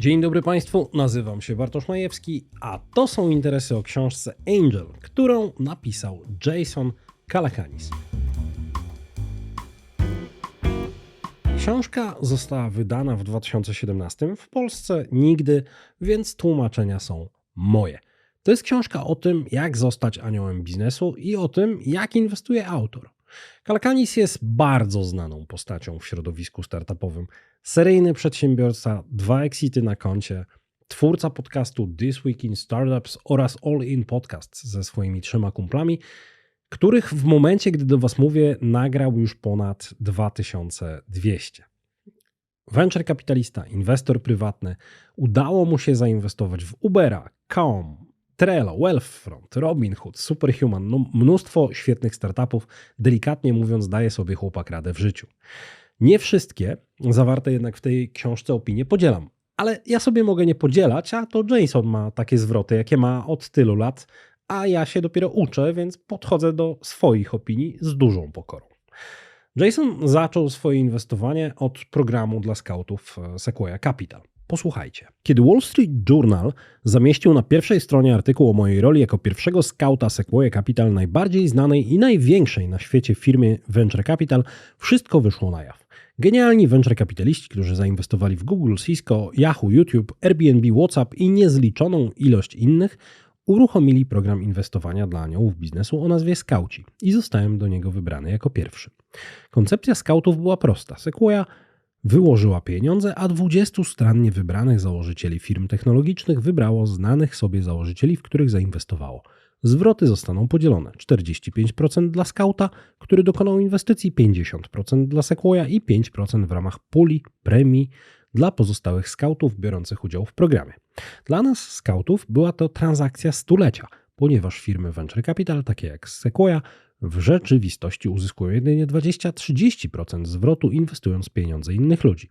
Dzień dobry Państwu, nazywam się Bartosz Majewski, a to są interesy o książce Angel, którą napisał Jason Calacanis. Książka została wydana w 2017 w Polsce nigdy, więc tłumaczenia są moje. To jest książka o tym, jak zostać aniołem biznesu i o tym, jak inwestuje autor. Kalkanis jest bardzo znaną postacią w środowisku startupowym. Seryjny przedsiębiorca, dwa exity na koncie, twórca podcastu This Week in Startups oraz All In Podcast ze swoimi trzema kumplami, których w momencie, gdy do Was mówię, nagrał już ponad 2200. Venture kapitalista, inwestor prywatny, udało mu się zainwestować w Ubera, Calm, Trello, Wealthfront, Robinhood, Superhuman, no mnóstwo świetnych startupów, delikatnie mówiąc, daje sobie chłopak radę w życiu. Nie wszystkie zawarte jednak w tej książce opinie podzielam, ale ja sobie mogę nie podzielać, a to Jason ma takie zwroty, jakie ma od tylu lat, a ja się dopiero uczę, więc podchodzę do swoich opinii z dużą pokorą. Jason zaczął swoje inwestowanie od programu dla skautów e, Sequoia Capital. Posłuchajcie. Kiedy Wall Street Journal zamieścił na pierwszej stronie artykuł o mojej roli jako pierwszego skauta Sequoia Capital, najbardziej znanej i największej na świecie firmie Venture Capital, wszystko wyszło na jaw. Genialni venture kapitaliści, którzy zainwestowali w Google, Cisco, Yahoo, YouTube, Airbnb, WhatsApp i niezliczoną ilość innych, uruchomili program inwestowania dla aniołów biznesu o nazwie Skauci i zostałem do niego wybrany jako pierwszy. Koncepcja skautów była prosta. Sequoia wyłożyła pieniądze, a 20 strannie wybranych założycieli firm technologicznych wybrało znanych sobie założycieli, w których zainwestowało. Zwroty zostaną podzielone 45% dla skauta, który dokonał inwestycji, 50% dla Sequoia i 5% w ramach puli premii dla pozostałych skautów biorących udział w programie. Dla nas, skautów, była to transakcja stulecia, ponieważ firmy venture capital, takie jak Sequoia, w rzeczywistości uzyskują jedynie 20-30% zwrotu inwestując pieniądze innych ludzi.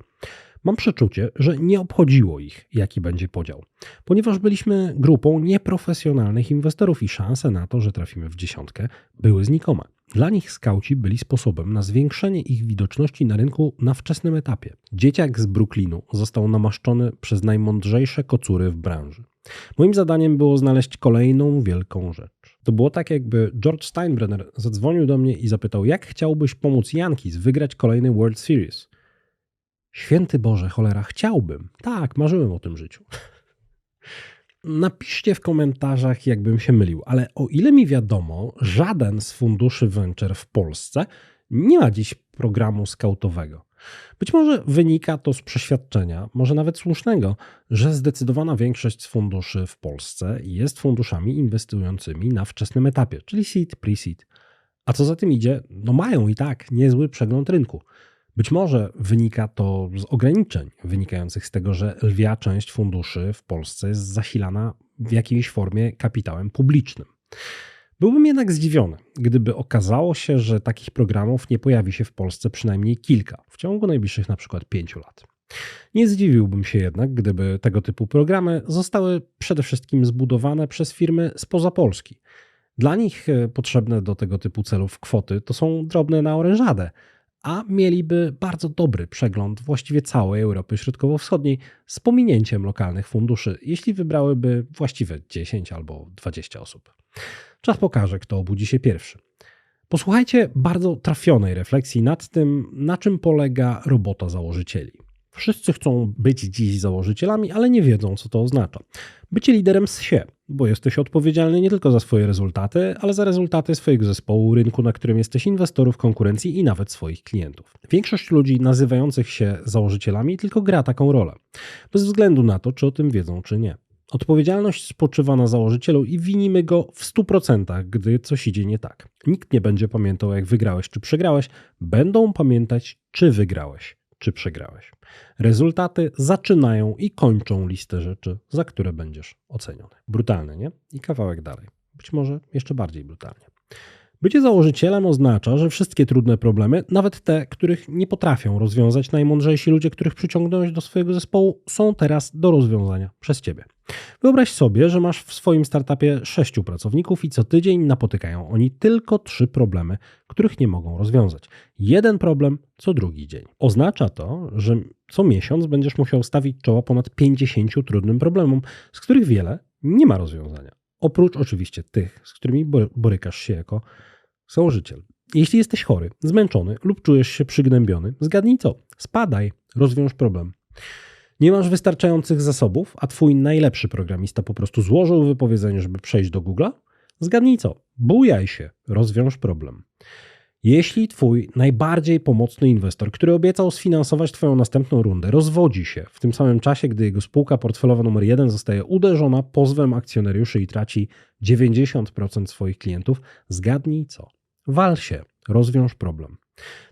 Mam przeczucie, że nie obchodziło ich, jaki będzie podział, ponieważ byliśmy grupą nieprofesjonalnych inwestorów i szanse na to, że trafimy w dziesiątkę, były znikome. Dla nich skauci byli sposobem na zwiększenie ich widoczności na rynku na wczesnym etapie. Dzieciak z Brooklynu został namaszczony przez najmądrzejsze kocury w branży. Moim zadaniem było znaleźć kolejną wielką rzecz. To było tak, jakby George Steinbrenner zadzwonił do mnie i zapytał, jak chciałbyś pomóc Yankees wygrać kolejny World Series. Święty Boże, cholera, chciałbym. Tak, marzyłem o tym życiu. Napiszcie w komentarzach, jakbym się mylił, ale o ile mi wiadomo, żaden z funduszy venture w Polsce nie ma dziś programu skautowego. Być może wynika to z przeświadczenia, może nawet słusznego, że zdecydowana większość z funduszy w Polsce jest funduszami inwestującymi na wczesnym etapie, czyli seed, pre-seed. A co za tym idzie, no mają i tak niezły przegląd rynku. Być może wynika to z ograniczeń wynikających z tego, że lwia część funduszy w Polsce jest zasilana w jakiejś formie kapitałem publicznym. Byłbym jednak zdziwiony, gdyby okazało się, że takich programów nie pojawi się w Polsce przynajmniej kilka w ciągu najbliższych na przykład pięciu lat. Nie zdziwiłbym się jednak, gdyby tego typu programy zostały przede wszystkim zbudowane przez firmy spoza Polski. Dla nich e, potrzebne do tego typu celów kwoty to są drobne na orężadę, a mieliby bardzo dobry przegląd właściwie całej Europy Środkowo-Wschodniej z pominięciem lokalnych funduszy, jeśli wybrałyby właściwe 10 albo 20 osób. Czas pokaże, kto obudzi się pierwszy. Posłuchajcie bardzo trafionej refleksji nad tym, na czym polega robota założycieli. Wszyscy chcą być dziś założycielami, ale nie wiedzą, co to oznacza. Bycie liderem z się, bo jesteś odpowiedzialny nie tylko za swoje rezultaty, ale za rezultaty swojego zespołu, rynku, na którym jesteś inwestorów, konkurencji i nawet swoich klientów. Większość ludzi nazywających się założycielami tylko gra taką rolę, bez względu na to, czy o tym wiedzą, czy nie. Odpowiedzialność spoczywa na założycielu i winimy go w 100%, gdy coś idzie nie tak. Nikt nie będzie pamiętał, jak wygrałeś czy przegrałeś, będą pamiętać, czy wygrałeś czy przegrałeś. Rezultaty zaczynają i kończą listę rzeczy, za które będziesz oceniony. Brutalne, nie? I kawałek dalej. Być może jeszcze bardziej brutalnie. Bycie założycielem oznacza, że wszystkie trudne problemy, nawet te, których nie potrafią rozwiązać najmądrzejsi ludzie, których przyciągnąłeś do swojego zespołu, są teraz do rozwiązania przez ciebie. Wyobraź sobie, że masz w swoim startupie sześciu pracowników i co tydzień napotykają oni tylko trzy problemy, których nie mogą rozwiązać. Jeden problem co drugi dzień. Oznacza to, że co miesiąc będziesz musiał stawić czoła ponad 50 trudnym problemom, z których wiele nie ma rozwiązania. Oprócz oczywiście tych, z którymi borykasz się jako założyciel. Jeśli jesteś chory, zmęczony lub czujesz się przygnębiony, zgadnij co? Spadaj, rozwiąż problem. Nie masz wystarczających zasobów, a twój najlepszy programista po prostu złożył wypowiedzenie, żeby przejść do Google'a? Zgadnij co? Bujaj się, rozwiąż problem. Jeśli twój najbardziej pomocny inwestor, który obiecał sfinansować twoją następną rundę, rozwodzi się w tym samym czasie, gdy jego spółka portfelowa numer jeden zostaje uderzona pozwem akcjonariuszy i traci 90% swoich klientów, zgadnij co? Wal się, rozwiąż problem.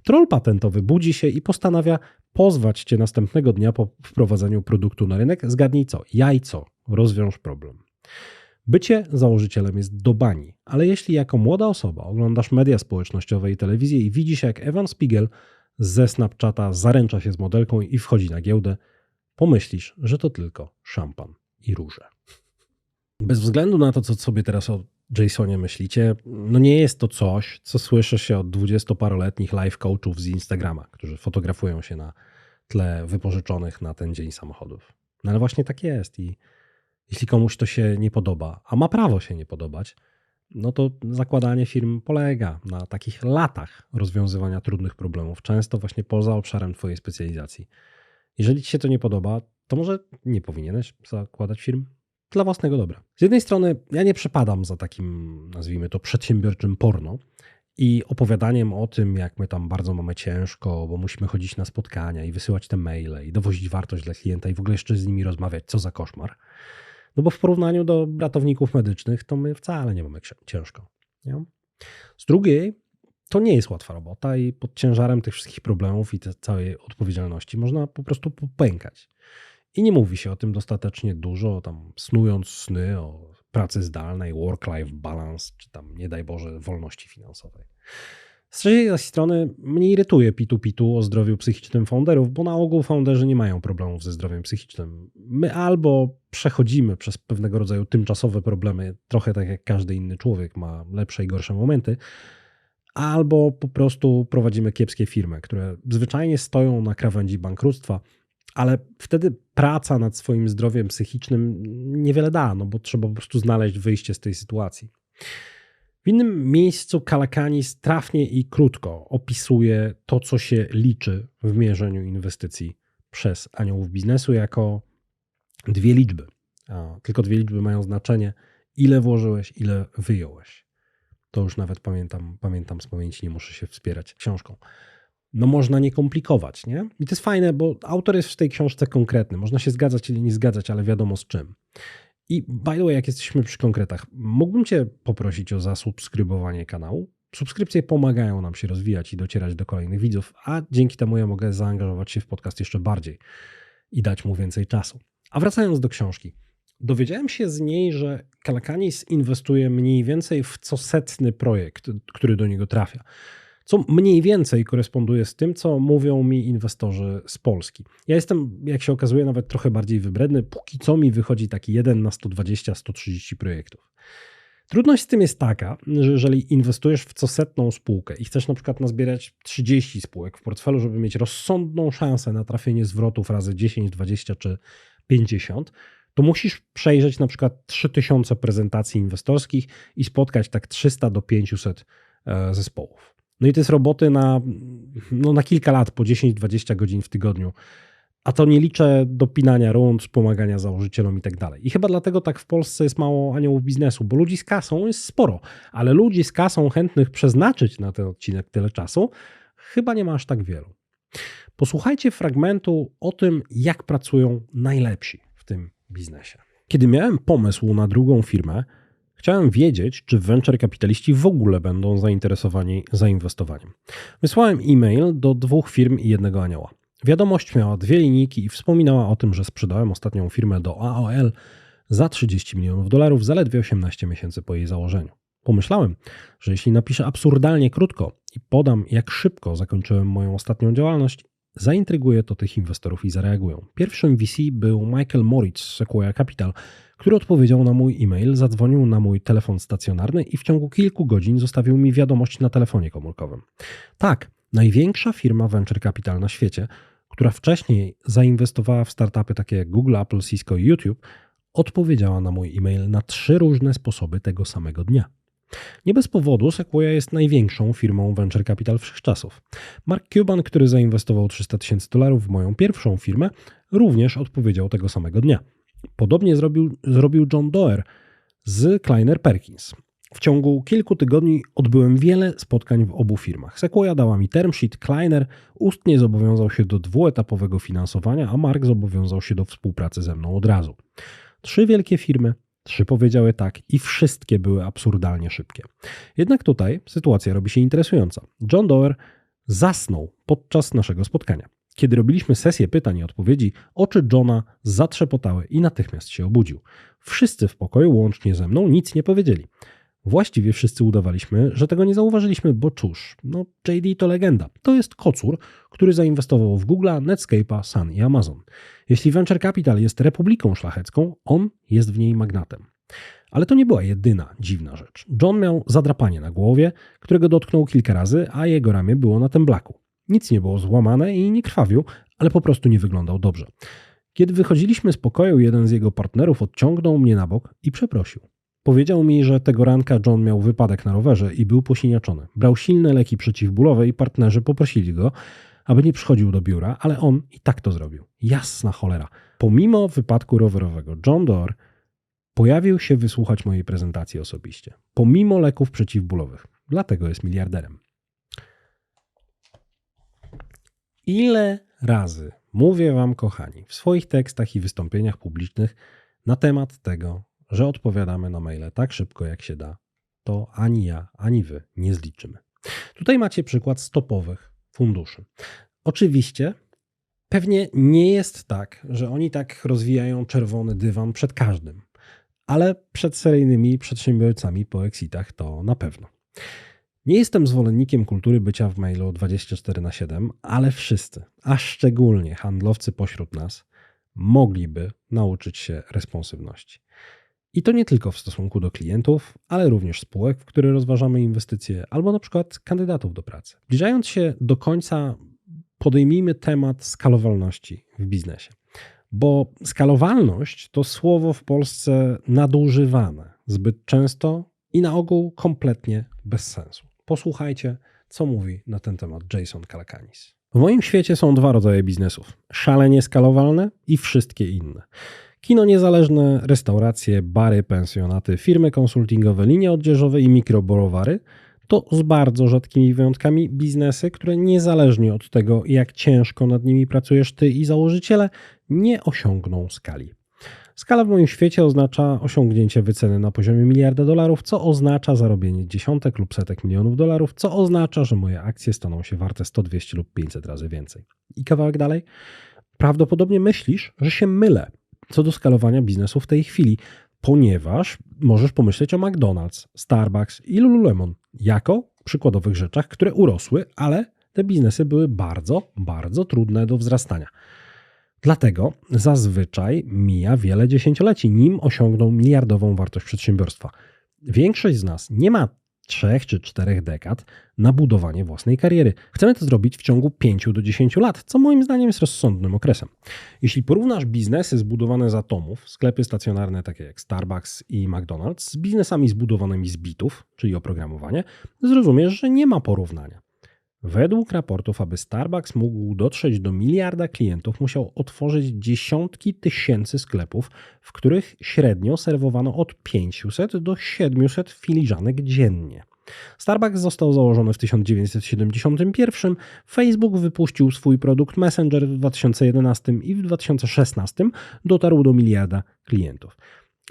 Troll patentowy budzi się i postanawia pozwać cię następnego dnia po wprowadzeniu produktu na rynek. Zgadnij co? Jajco, rozwiąż problem. Bycie założycielem jest do bani, ale jeśli jako młoda osoba oglądasz media społecznościowe i telewizję i widzisz jak Evan Spiegel ze Snapchata zaręcza się z modelką i wchodzi na giełdę, pomyślisz, że to tylko szampan i róże. Bez względu na to, co sobie teraz o Jasonie myślicie, no nie jest to coś, co słyszy się od dwudziestoparoletnich life coachów z Instagrama, którzy fotografują się na tle wypożyczonych na ten dzień samochodów. No ale właśnie tak jest i jeśli komuś to się nie podoba, a ma prawo się nie podobać, no to zakładanie firm polega na takich latach rozwiązywania trudnych problemów, często właśnie poza obszarem Twojej specjalizacji. Jeżeli Ci się to nie podoba, to może nie powinieneś zakładać firm dla własnego dobra. Z jednej strony ja nie przepadam za takim, nazwijmy to, przedsiębiorczym porno i opowiadaniem o tym, jak my tam bardzo mamy ciężko, bo musimy chodzić na spotkania i wysyłać te maile i dowozić wartość dla klienta i w ogóle jeszcze z nimi rozmawiać, co za koszmar. No bo w porównaniu do ratowników medycznych, to my wcale nie mamy ciężko. Nie? Z drugiej, to nie jest łatwa robota i pod ciężarem tych wszystkich problemów i całej odpowiedzialności można po prostu popękać. I nie mówi się o tym dostatecznie dużo, tam snując sny o pracy zdalnej, work-life balance, czy tam, nie daj Boże, wolności finansowej. Z trzeciej strony mnie irytuje pitu-pitu o zdrowiu psychicznym founderów, bo na ogół founderzy nie mają problemów ze zdrowiem psychicznym. My albo przechodzimy przez pewnego rodzaju tymczasowe problemy, trochę tak jak każdy inny człowiek ma lepsze i gorsze momenty, albo po prostu prowadzimy kiepskie firmy, które zwyczajnie stoją na krawędzi bankructwa, ale wtedy praca nad swoim zdrowiem psychicznym niewiele da, no bo trzeba po prostu znaleźć wyjście z tej sytuacji. W innym miejscu Kalakanis trafnie i krótko opisuje to, co się liczy w mierzeniu inwestycji przez aniołów biznesu jako dwie liczby. Tylko dwie liczby mają znaczenie, ile włożyłeś, ile wyjąłeś. To już nawet pamiętam, pamiętam z pamięci, nie muszę się wspierać książką no można nie komplikować, nie? I to jest fajne, bo autor jest w tej książce konkretny. Można się zgadzać ili nie zgadzać, ale wiadomo z czym. I by the way, jak jesteśmy przy konkretach, mógłbym Cię poprosić o zasubskrybowanie kanału. Subskrypcje pomagają nam się rozwijać i docierać do kolejnych widzów, a dzięki temu ja mogę zaangażować się w podcast jeszcze bardziej i dać mu więcej czasu. A wracając do książki. Dowiedziałem się z niej, że Kalakanis inwestuje mniej więcej w co setny projekt, który do niego trafia co mniej więcej koresponduje z tym, co mówią mi inwestorzy z Polski. Ja jestem, jak się okazuje, nawet trochę bardziej wybredny. Póki co mi wychodzi taki 1 na 120-130 projektów. Trudność z tym jest taka, że jeżeli inwestujesz w co setną spółkę i chcesz na przykład nazbierać 30 spółek w portfelu, żeby mieć rozsądną szansę na trafienie zwrotów razy 10, 20 czy 50, to musisz przejrzeć na przykład 3000 prezentacji inwestorskich i spotkać tak 300 do 500 e, zespołów. No i to jest roboty na, no na kilka lat, po 10-20 godzin w tygodniu. A to nie liczę dopinania rund, pomagania założycielom i tak dalej. I chyba dlatego tak w Polsce jest mało aniołów biznesu, bo ludzi z kasą jest sporo, ale ludzi z kasą chętnych przeznaczyć na ten odcinek tyle czasu chyba nie ma aż tak wielu. Posłuchajcie fragmentu o tym, jak pracują najlepsi w tym biznesie. Kiedy miałem pomysł na drugą firmę, Chciałem wiedzieć, czy venture kapitaliści w ogóle będą zainteresowani zainwestowaniem. Wysłałem e-mail do dwóch firm i jednego anioła. Wiadomość miała dwie linijki i wspominała o tym, że sprzedałem ostatnią firmę do AOL za 30 milionów dolarów zaledwie 18 miesięcy po jej założeniu. Pomyślałem, że jeśli napiszę absurdalnie krótko i podam, jak szybko zakończyłem moją ostatnią działalność, Zaintryguje to tych inwestorów i zareagują. Pierwszym VC był Michael Moritz z Sequoia Capital, który odpowiedział na mój e-mail, zadzwonił na mój telefon stacjonarny i w ciągu kilku godzin zostawił mi wiadomość na telefonie komórkowym. Tak, największa firma venture capital na świecie, która wcześniej zainwestowała w startupy takie jak Google, Apple, Cisco i YouTube, odpowiedziała na mój e-mail na trzy różne sposoby tego samego dnia. Nie bez powodu Sequoia jest największą firmą venture capital wszechczasów. Mark Cuban, który zainwestował 300 tysięcy dolarów w moją pierwszą firmę, również odpowiedział tego samego dnia. Podobnie zrobił, zrobił John Doerr z Kleiner Perkins. W ciągu kilku tygodni odbyłem wiele spotkań w obu firmach. Sequoia dała mi term sheet, Kleiner ustnie zobowiązał się do dwuetapowego finansowania, a Mark zobowiązał się do współpracy ze mną od razu. Trzy wielkie firmy, trzy powiedziały tak i wszystkie były absurdalnie szybkie. Jednak tutaj sytuacja robi się interesująca. John Doerr zasnął podczas naszego spotkania. Kiedy robiliśmy sesję pytań i odpowiedzi, oczy Johna zatrzepotały i natychmiast się obudził. Wszyscy w pokoju, łącznie ze mną, nic nie powiedzieli. Właściwie wszyscy udawaliśmy, że tego nie zauważyliśmy, bo cóż, no JD to legenda. To jest kocur, który zainwestował w Google, Netscape'a, Sun i Amazon. Jeśli Venture Capital jest republiką szlachecką, on jest w niej magnatem. Ale to nie była jedyna dziwna rzecz. John miał zadrapanie na głowie, którego dotknął kilka razy, a jego ramię było na temblaku. Nic nie było złamane i nie krwawił, ale po prostu nie wyglądał dobrze. Kiedy wychodziliśmy z pokoju, jeden z jego partnerów odciągnął mnie na bok i przeprosił. Powiedział mi, że tego ranka John miał wypadek na rowerze i był posiniaczony. Brał silne leki przeciwbólowe i partnerzy poprosili go, aby nie przychodził do biura, ale on i tak to zrobił. Jasna cholera. Pomimo wypadku rowerowego, John Doerr pojawił się wysłuchać mojej prezentacji osobiście. Pomimo leków przeciwbólowych. Dlatego jest miliarderem. Ile razy mówię Wam, kochani, w swoich tekstach i wystąpieniach publicznych na temat tego, że odpowiadamy na maile tak szybko, jak się da, to ani ja, ani Wy nie zliczymy. Tutaj macie przykład stopowych funduszy. Oczywiście pewnie nie jest tak, że oni tak rozwijają czerwony dywan przed każdym, ale przed seryjnymi przedsiębiorcami po exitach to na pewno. Nie jestem zwolennikiem kultury bycia w mailu 24 na 7, ale wszyscy, a szczególnie handlowcy pośród nas, mogliby nauczyć się responsywności. I to nie tylko w stosunku do klientów, ale również spółek, w które rozważamy inwestycje, albo na przykład kandydatów do pracy. Zbliżając się do końca, podejmijmy temat skalowalności w biznesie. Bo skalowalność to słowo w Polsce nadużywane zbyt często i na ogół kompletnie bez sensu. Posłuchajcie, co mówi na ten temat Jason Kalakanis. W moim świecie są dwa rodzaje biznesów: szalenie skalowalne i wszystkie inne. Kino niezależne, restauracje, bary, pensjonaty, firmy konsultingowe, linie odzieżowe i mikroborowary to z bardzo rzadkimi wyjątkami biznesy, które niezależnie od tego, jak ciężko nad nimi pracujesz ty i założyciele, nie osiągną skali. Skala w moim świecie oznacza osiągnięcie wyceny na poziomie miliarda dolarów, co oznacza zarobienie dziesiątek lub setek milionów dolarów, co oznacza, że moje akcje staną się warte 100, 200 lub 500 razy więcej. I kawałek dalej. Prawdopodobnie myślisz, że się mylę co do skalowania biznesu w tej chwili, ponieważ możesz pomyśleć o McDonald's, Starbucks i Lululemon jako przykładowych rzeczach, które urosły, ale te biznesy były bardzo, bardzo trudne do wzrastania. Dlatego zazwyczaj mija wiele dziesięcioleci, nim osiągną miliardową wartość przedsiębiorstwa. Większość z nas nie ma trzech czy czterech dekad na budowanie własnej kariery. Chcemy to zrobić w ciągu 5 do 10 lat, co moim zdaniem jest rozsądnym okresem. Jeśli porównasz biznesy zbudowane z atomów, sklepy stacjonarne takie jak Starbucks i McDonald's, z biznesami zbudowanymi z bitów, czyli oprogramowanie, zrozumiesz, że nie ma porównania. Według raportów, aby Starbucks mógł dotrzeć do miliarda klientów, musiał otworzyć dziesiątki tysięcy sklepów, w których średnio serwowano od 500 do 700 filiżanek dziennie. Starbucks został założony w 1971, Facebook wypuścił swój produkt Messenger w 2011 i w 2016 dotarł do miliarda klientów.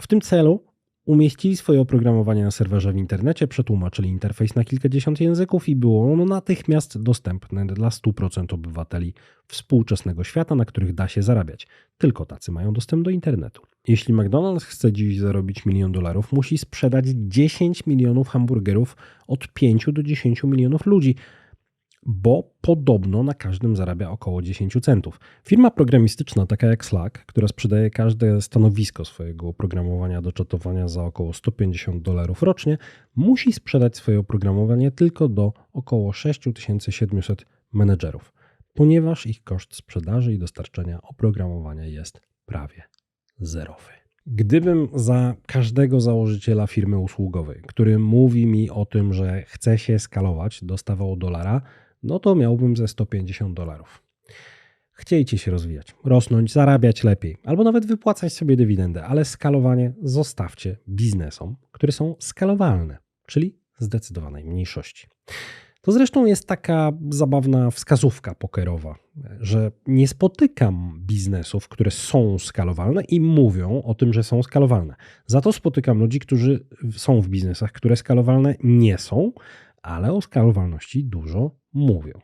W tym celu Umieścili swoje oprogramowanie na serwerze w internecie, przetłumaczyli interfejs na kilkadziesiąt języków i było ono natychmiast dostępne dla 100% obywateli współczesnego świata, na których da się zarabiać. Tylko tacy mają dostęp do internetu. Jeśli McDonald's chce dziś zarobić milion dolarów, musi sprzedać 10 milionów hamburgerów od 5 do 10 milionów ludzi. Bo podobno na każdym zarabia około 10 centów. Firma programistyczna, taka jak Slack, która sprzedaje każde stanowisko swojego oprogramowania do czatowania za około 150 dolarów rocznie, musi sprzedać swoje oprogramowanie tylko do około 6700 menedżerów, ponieważ ich koszt sprzedaży i dostarczenia oprogramowania jest prawie zerowy. Gdybym za każdego założyciela firmy usługowej, który mówi mi o tym, że chce się skalować, dostawał dolara, no to miałbym ze 150 dolarów. Chciejcie się rozwijać, rosnąć, zarabiać lepiej, albo nawet wypłacać sobie dywidendę, ale skalowanie zostawcie biznesom, które są skalowalne, czyli zdecydowanej mniejszości. To zresztą jest taka zabawna wskazówka pokerowa, że nie spotykam biznesów, które są skalowalne i mówią o tym, że są skalowalne. Za to spotykam ludzi, którzy są w biznesach, które skalowalne nie są, ale o skalowalności dużo mówią.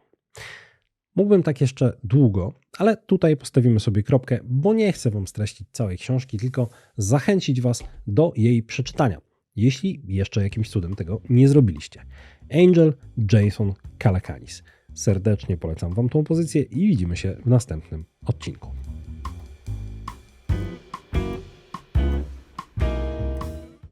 Mógłbym tak jeszcze długo, ale tutaj postawimy sobie kropkę, bo nie chcę Wam streścić całej książki, tylko zachęcić Was do jej przeczytania, jeśli jeszcze jakimś cudem tego nie zrobiliście. Angel Jason Calacanis. Serdecznie polecam Wam tą pozycję i widzimy się w następnym odcinku.